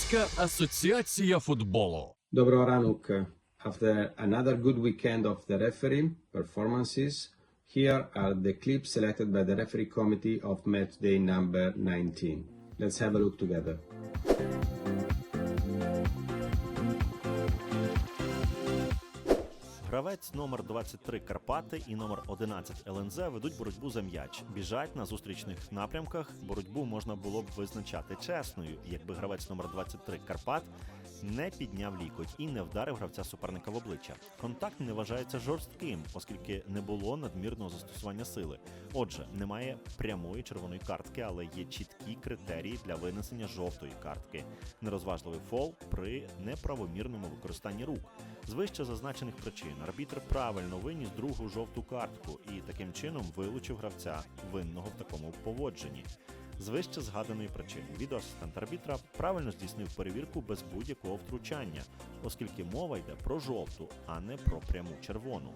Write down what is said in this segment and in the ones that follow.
Українська асоціація футболу. Доброго ранок. After another good weekend of the referee performances, here are the clips selected by the referee committee of match day number 19. Let's have a look together. Гравець номер 23 Карпати і номер 11 ЛНЗ ведуть боротьбу за м'яч. Біжать на зустрічних напрямках. Боротьбу можна було б визначати чесною, якби гравець номер 23 Карпат не підняв лікоть і не вдарив гравця суперника в обличчя. Контакт не вважається жорстким, оскільки не було надмірного застосування сили. Отже, немає прямої червоної картки, але є чіткі критерії для винесення жовтої картки. Нерозважливий фол при неправомірному використанні рук. З вище зазначених причин арбітр правильно виніс другу жовту картку і таким чином вилучив гравця винного в такому поводженні. З вище згаданої причини відеоасистент арбітра правильно здійснив перевірку без будь-якого втручання, оскільки мова йде про жовту, а не про пряму червону.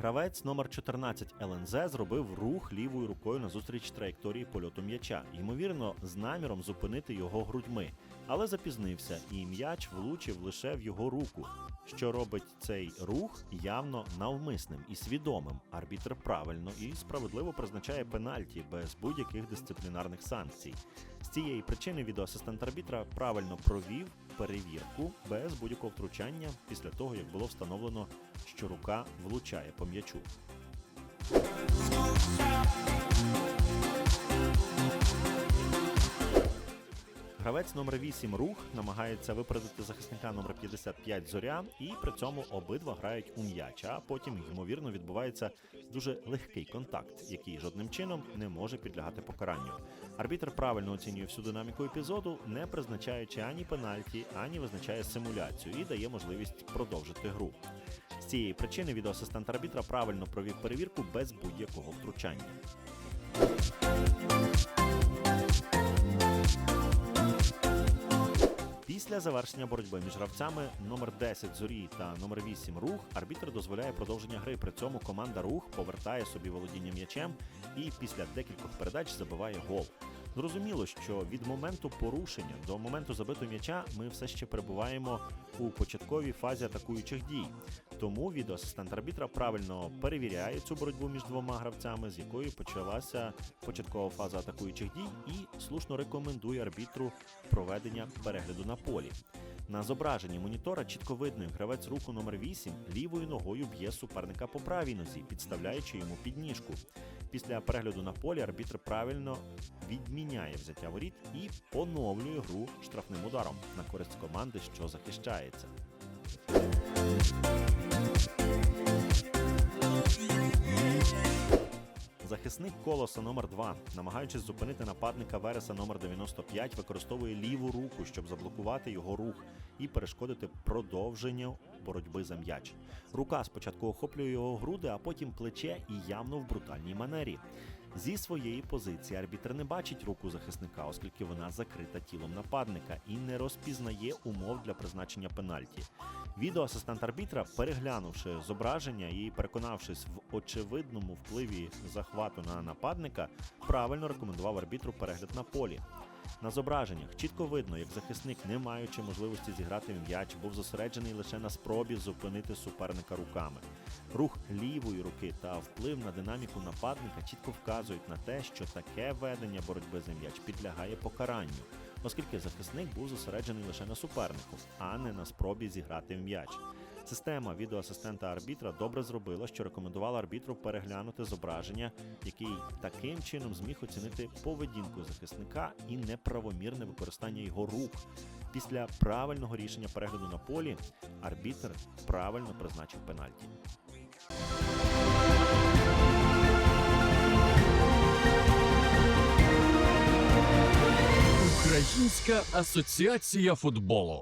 Гравець номер 14 ЛНЗ зробив рух лівою рукою назустріч траєкторії польоту м'яча, ймовірно, з наміром зупинити його грудьми, але запізнився, і м'яч влучив лише в його руку. Що робить цей рух явно навмисним і свідомим. Арбітр правильно і справедливо призначає пенальті без будь-яких дисциплінарних санкцій. З цієї причини відеоасистент арбітра правильно провів перевірку без будь-якого втручання після того, як було встановлено, що рука влучає по м'ячу. Гравець номер 8 рух намагається випередити захисника номер 55 зоря, і при цьому обидва грають у м'яч. А потім ймовірно відбувається дуже легкий контакт, який жодним чином не може підлягати покаранню. Арбітр правильно оцінює всю динаміку епізоду, не призначаючи ані пенальті, ані визначає симуляцію і дає можливість продовжити гру. З цієї причини відеоасистент арбітра правильно провів перевірку без будь-якого втручання. Після завершення боротьби між гравцями номер 10 зорі та номер 8 рух арбітр дозволяє продовження гри. При цьому команда рух повертає собі володіння м'ячем і після декількох передач забиває гол. Зрозуміло, що від моменту порушення до моменту забиту м'яча ми все ще перебуваємо у початковій фазі атакуючих дій. Тому відеоасистент арбітра правильно перевіряє цю боротьбу між двома гравцями, з якої почалася початкова фаза атакуючих дій, і слушно рекомендує арбітру проведення перегляду на полі. На зображенні монітора чітко видно, як гравець руху номер 8 лівою ногою б'є суперника по правій нозі, підставляючи йому підніжку. Після перегляду на полі арбітр правильно відміняє взяття воріт і поновлює гру штрафним ударом на користь команди, що захищається. Захисник колоса номер 2 намагаючись зупинити нападника Вереса номер 95 використовує ліву руку, щоб заблокувати його рух і перешкодити продовженню боротьби за м'яч. Рука спочатку охоплює його груди, а потім плече і явно в брутальній манері. Зі своєї позиції арбітр не бачить руку захисника, оскільки вона закрита тілом нападника і не розпізнає умов для призначення пенальті. Відеоасистент арбітра, переглянувши зображення і переконавшись в очевидному впливі захвату на нападника, правильно рекомендував арбітру перегляд на полі. На зображеннях чітко видно, як захисник, не маючи можливості зіграти м'яч, був зосереджений лише на спробі зупинити суперника руками. Рух лівої руки та вплив на динаміку нападника чітко вказують на те, що таке ведення боротьби за м'яч підлягає покаранню, оскільки захисник був зосереджений лише на супернику, а не на спробі зіграти м'яч. Система відеоасистента арбітра добре зробила, що рекомендувала арбітру переглянути зображення, який таким чином зміг оцінити поведінку захисника і неправомірне використання його рук. Після правильного рішення перегляду на полі арбітр правильно призначив пенальті. Українська асоціація футболу.